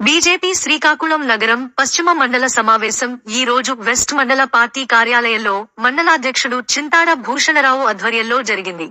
BJP Srikakulam నగరం పశ్చిమ మండల సమావేశం ఈ రోజు వెస్ట్ మండల పార్టీ కార్యాలయంలో మండలాధ్యక్షుడు చింతాడ భూషణరావు ఆధ్వర్యంలో జరిగింది.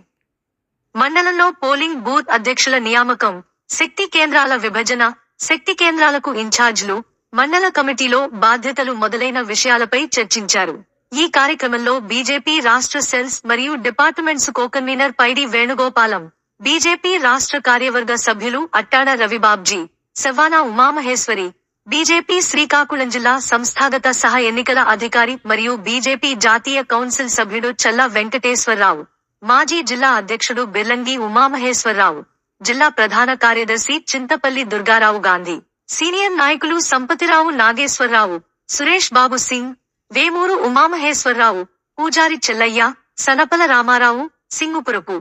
మండలంలో పోలింగ్ బూత్ అధ్యక్షుల నియామకం శక్తి కేంద్రాల విభజన శక్తి కేంద్రాలకు ఇన్ఛార్జ్లు మండల కమిటీలో బాధ్యతలు మొదలైన విషయాలపై చర్చించారు. ఈ కార్యక్రమంలో బీజేపీ రాష్ట్ర సెల్స్ మరియు departments coconvener Paidi Venugopalam BJP రాష్ట్ర కార్యవర్గ సభ్యులు అట్టాడ రవిబాబ్జీ సవానా ఉమామహేశ్వరి బీజేపీ శ్రీకాకుళం జిల్లా సంస్థాగత సహ ఎన్నికల అధికారి మరియు బీజేపీ జాతీయ కౌన్సిల్ సభ్యుడు చల్ల వెంకటేశ్వరరావు మాజీ జిల్లా అధ్యక్షుడు బిర్లంగి ఉమామహేశ్వరరావు జిల్లా ప్రధాన కార్యదర్శి చింతపల్లి దుర్గారావు గాంధీ సీనియర్ నాయకులు సంపతిరావు నాగేశ్వరరావు సురేష్ బాబు సింగ్ వేమూరు ఉమామహేశ్వరరావు పూజారి Chelliah Sanapala Ramarao సింగుపురపు.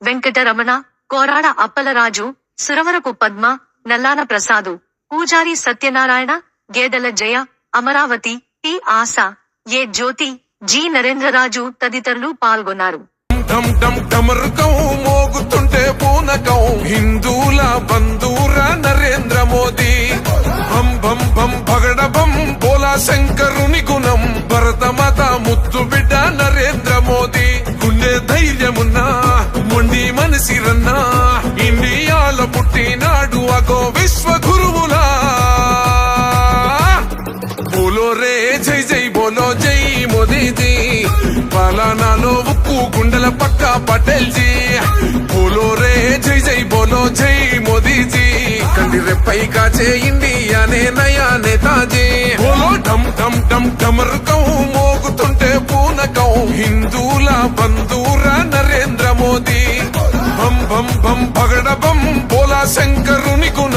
Venkataramana Korada Appalaraju Suravarapu Padma Nallana Prasad Pujari Satyanarayana Gedela Jaya Amaravati T. Asha A. Jyothi G. Narendraraju తదితరులు పాల్గొన్నారు. మోగుతుంటే పూనకం. హిందూల బంధూర నరేంద్ర మోదీ. భం భం భం భగడ భం బోలా శంకరుని గుణం. భరతమాత ముద్దు బిడ్డ నరేంద్ర మోదీ. గుండె ధైర్యమున్నా మొండి మనసిరన్నా. జై జై బోలో జై మోదీజీ పలానాలో ఉక్కు గుండెల పక్క పటేల్ జీ. బోలో రే జై జై బోలో జై మోదీజీ కండి రెప్పై కాచే ఇండియానే నయా నేతాజీ బోలో డమ్ డమ్ డమర్ కౌ మోగుతుంటే పూనకం. హిందూల బంధూర నరేంద్ర మోదీ. బం భం భం పగడ బం బోలా శంకరుని గుణ